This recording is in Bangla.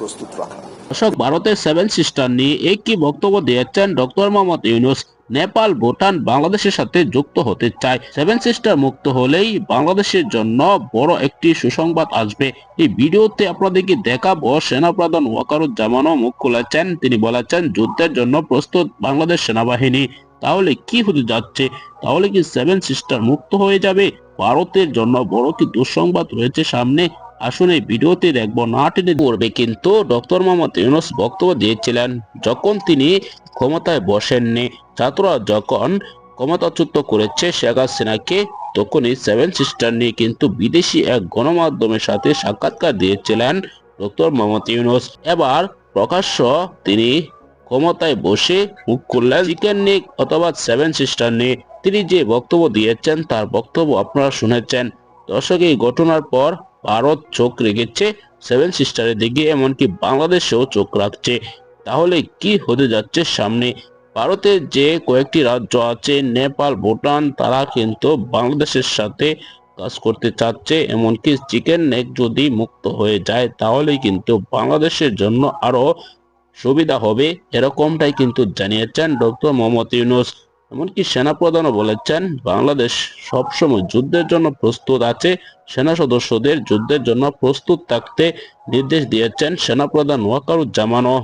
প্রস্তুত রাখা। দর্শক, ভারতের সেভেন সিস্টার নিয়ে একই বক্তব্য দিয়েছেন ডক্টর মোহাম্মদ ইউনুস? নেপাল, ভুটান বাংলাদেশের সাথে যুক্ত হতে চায়। সেভেন সিস্টার মুক্ত হলেই বাংলাদেশের জন্য বড় একটি সুসংবাদ আসবে। এই ভিডিওতে আপনাদেরকে দেখাবো সেনাপ্রধান ওয়াকারুজ্জামানও মুখ খুলেছেন। তিনি বলেছেন, যুদ্ধের জন্য প্রস্তুত বাংলাদেশ সেনাবাহিনী। তাহলে কি হতে যাচ্ছে? তাহলে কি সেভেন সিস্টার মুক্ত হয়ে যাবে? ভারতের জন্য বড় কি দুঃসংবাদ রয়েছে সামনে? এই ভিডিওতে দেখব না টেনে পড়বে কিন্তু ডক্টর মোহাম্মদ ইউনুস বক্তব্য দিয়েছিলেন, যখন তিনি ক্ষমতায় বসেননি। ছাত্ররা যখন ক্ষমতাচ্যুত করেছে, শেখ হাসিনাকে তখনই সেভেন সিস্টার নিয়ে কিন্তু বিদেশি এক গণমাধ্যমের সাথে সাক্ষাৎকার দিয়েছিলেন ডক্টর মোহাম্মদ ইউনুস। এবার প্রকাশ্য তিনি ক্ষমতায় বসে মুখ খুললেন চিকেন নিক অথবা সেভেন সিস্টার নিয়ে। তিনি যে বক্তব্য দিয়েছেন, তার বক্তব্য আপনারা শুনেছেন। দর্শক, এই ঘটনার পর ভারত চোখ রেখেছে সেভেন সিস্টারের দিকে, এমনকি বাংলাদেশেও চোখ রাখছে। তাহলে কি হতে যাচ্ছে সামনে? ভারতের যে কয়েকটি রাজ্য আছে, নেপাল, ভুটান, তারা কিন্তু বাংলাদেশের সাথে কাজ করতে চাচ্ছে। এমনকি চিকেন নেক যদি মুক্ত হয়ে যায় তাহলে কিন্তু বাংলাদেশের জন্য আরও সুবিধা হবে। এরকমটাই কিন্তু জানিয়েছেন ডক্টর মোহাম্মদ ইউনুস। এমনকি সেনাপ্রধানও বলেছেন, বাংলাদেশ সবসময় যুদ্ধের জন্য প্রস্তুত আছে। সেনা সদস্যদের যুদ্ধের জন্য প্রস্তুত থাকতে নির্দেশ দিয়েছেন সেনাপ্রধান ওয়াকারুজ্জামানও।